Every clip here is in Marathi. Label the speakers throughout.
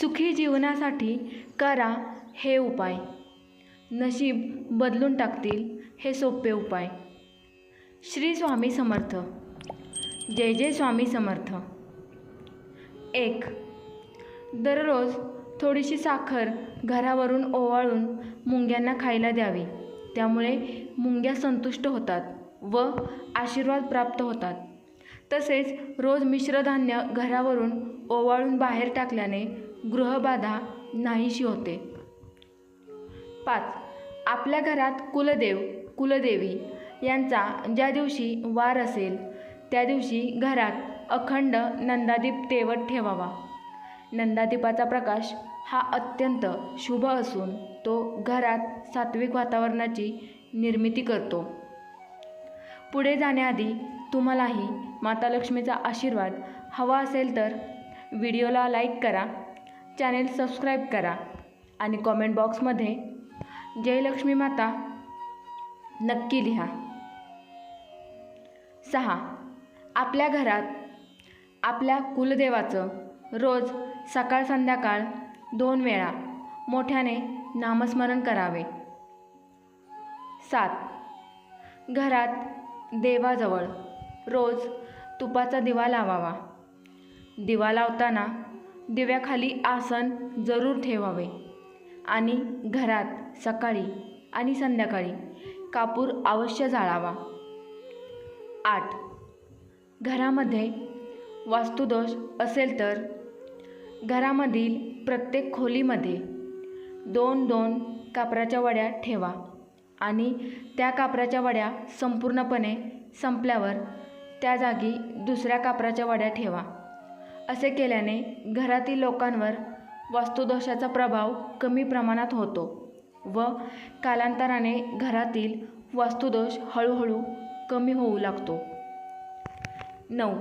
Speaker 1: सुखी जीवनासाठी करा हे उपाय. नशीब बदलून टाकतील हे सोपे उपाय. श्री स्वामी समर्थ. जय जय स्वामी समर्थ. एक दररोज थोडीशी साखर घरावरून ओवाळून मुंग्यांना खायला द्यावी. त्यामुळे मुंग्या संतुष्ट होतात व आशीर्वाद प्राप्त होतात. तसेच रोज मिश्रधान्य घरावरून ओवाळून बाहेर टाकल्याने गृहबाधा नाहीशी होते. पाच. आपल्या घरात कुलदेव कुलदेवी यांचा ज्या दिवशी वार असेल त्या दिवशी घरात अखंड नंदादीप तेवत ठेवावा. नंदादीपाचा प्रकाश हा अत्यंत शुभ असून तो घरात सात्विक वातावरणाची निर्मिती करतो. पुढे जाण्याआधी तुम्हालाही माता लक्ष्मीचा आशीर्वाद हवा असेल तर व्हिडिओला लाईक करा. चॅनेल सबस्क्राईब करा आणि कॉमेंट बॉक्समध्ये जयलक्ष्मी माता नक्की लिहा. सहा आपल्या घरात आपल्या कुलदेवाचं रोज सकाळ संध्याकाळ दोन वेळा मोठ्याने नामस्मरण करावे. सात घरात देवाजवळ रोज तुपाचा दिवा लावावा. दिवा लावताना दिव्याखाली आसन जरूर ठेवावे. आणि घरात सकाळी आणि संध्याकाळी कापूर अवश्य जाळावा. आठ. घरामध्ये वास्तुदोष असेल तर? घरामधील प्रत्येक खोलीमध्ये दोन दोन कापराच्या वड्या ठेवा आणि त्या कापराच्या वड्या संपूर्णपणे संपल्यावर त्या जागी दुसऱ्या कापराच्या वड्या ठेवा. असे केल्याने घरातील लोकांवर वास्तुदोषाचा प्रभाव कमी प्रमाणात होतो व कालांतराने घरातील वास्तुदोष हळूहळू कमी होऊ लागतो. नऊ.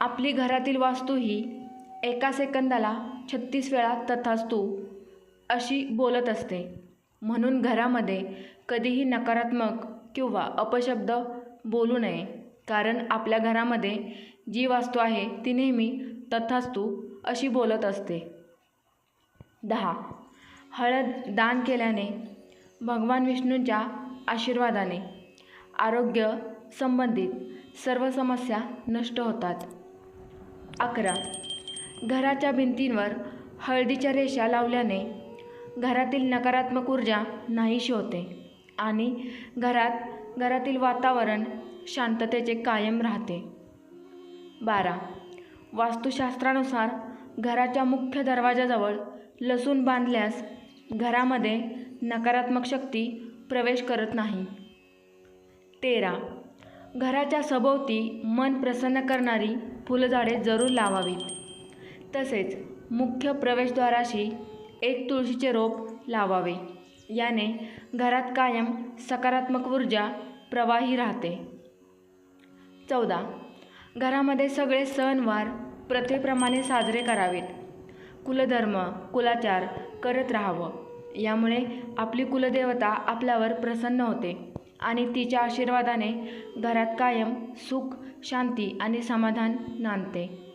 Speaker 1: आपली घरातील वास्तू ही एका सेकंदाला छत्तीस वेळा तथास्तू अशी बोलत असते. म्हणून घरामध्ये कधीही नकारात्मक किंवा अपशब्द बोलू नये कारण आपल्या घरामध्ये जी वास्तू आहे ती नेहमी तथास्तू अशी बोलत असते. दहा. हळद दान केल्याने भगवान विष्णूंच्या आशीर्वादाने आरोग्य संबंधित सर्व समस्या नष्ट होतात. अकरा. घराच्या भिंतींवर हळदीच्या रेषा लावल्याने घरातील नकारात्मक ऊर्जा नाहीशी होते आणि घरात घरातील वातावरण शांततेचे कायम राहते. बारा. वास्तुशास्त्रानुसार घराच्या मुख्य दरवाजाजवळ लसूण बांधल्यास घरामध्ये नकारात्मक शक्ती प्रवेश करत नाही. तेरा. घराच्या सभोवती मन प्रसन्न करणारी फुलझाडे जरूर लावावीत. तसेच मुख्य प्रवेशद्वाराशी एक तुळशीचे रोप लावावे. याने घरात कायम सकारात्मक ऊर्जा प्रवाही राहते. चौदा. घरामध्ये सगळे सणवार प्रथेप्रमाणे साजरे करावेत. कुलधर्म कुलाचार करत राहावं. यामुळे आपली कुलदेवता आपल्यावर प्रसन्न होते आणि तिच्या आशीर्वादाने घरात कायम सुख शांती आणि समाधान नांदते.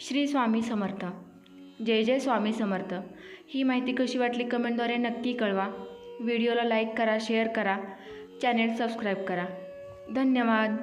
Speaker 1: श्री स्वामी समर्थ. जय जय स्वामी समर्थ. ही माहिती कशी वाटली कमेंटद्वारे नक्की कळवा. व्हिडिओला लाईक करा शेअर करा. चॅनेल सबस्क्राईब करा. धन्यवाद.